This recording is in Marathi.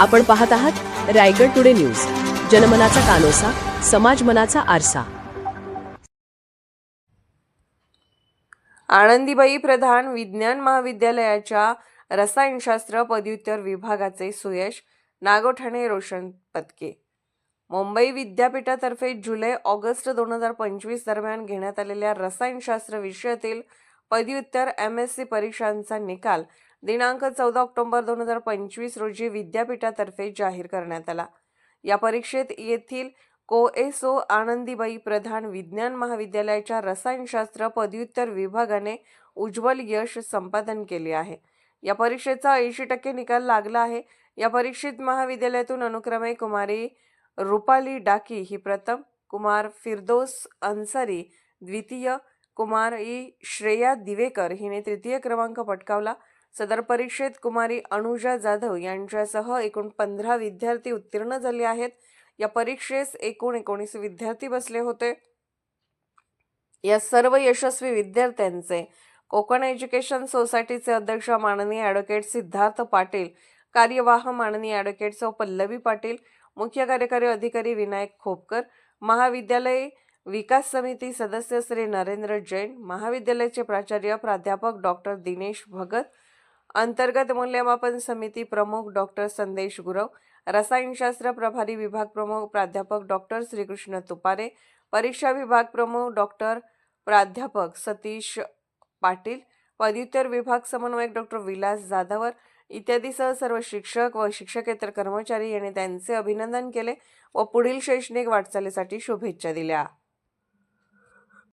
आपण पाहत आहात रायगड टुडे न्यूज. जनमनाचा कानोसा समाज मनाचा आरसा. आनंदीबाई प्रधान विज्ञान महाविद्यालयाच्या रसायनशास्त्र पदव्युत्तर विभागाचे सुयश नागोठाणे रोशन पदके. मुंबई विद्यापीठातर्फे जुलै ऑगस्ट दोन हजार पंचवीस दरम्यान घेण्यात आलेल्या रसायनशास्त्र विषयातील पदव्युत्तर एम एस सी परीक्षांचा निकाल दिनांक चौदा ऑक्टोबर दोन हजार पंचवीस रोजी विद्यापीठातर्फे जाहीर करण्यात आला. या परीक्षेत येथील कोएसओ आनंदीबाई प्रधान विज्ञान महाविद्यालयाच्या रसायनशास्त्र पदव्युत्तर विभागाने उज्ज्वल यश संपादन केले आहे. या परीक्षेचा ऐंशी टक्के निकाल लागला आहे. या परीक्षेत महाविद्यालयातून अनुक्रमे कुमारी रुपाली डाकी ही प्रथम कुमार फिरदोस अन्सारी द्वितीय कुमारी श्रेया दिवेकर हिने तृतीय क्रमांक पटकावला. सदर परीक्षेत कुमारी अनुजा जाधव यांच्यासह एकूण पंधरा विद्यार्थी उत्तीर्ण झाले आहेत. या परीक्षेस एकूण एकोणीस विद्यार्थी बसले होते. या सर्व यशस्वी विद्यार्थ्यांचे कोकण एज्युकेशन सोसायटीचे अध्यक्ष माननीय ॲडव्होकेट सिद्धार्थ पाटील कार्यवाह माननीय ॲडव्होकेट सौ पल्लवी पाटील मुख्य कार्यकारी अधिकारी विनायक खोपकर महाविद्यालय विकास समिती सदस्य श्री नरेंद्र जैन महाविद्यालयाचे प्राचार्य प्राध्यापक डॉक्टर दिनेश भगत अंतर्गत मूल्यमापन समिती प्रमुख डॉक्टर संदेश गुरव रसायनशास्त्र प्रभारी विभाग प्रमुख प्राध्यापक डॉक्टर श्रीकृष्ण तुपारे परीक्षा विभाग प्रमुख डॉक्टर प्राध्यापक सतीश पाटील पदव्युत्तर विभाग समन्वयक डॉक्टर विलास जाधवर इत्यादीसह सर्व शिक्षक व शिक्षकेतर कर्मचारी यांनी त्यांचे अभिनंदन केले व पुढील शैक्षणिक वाटचालीसाठी शुभेच्छा दिल्या.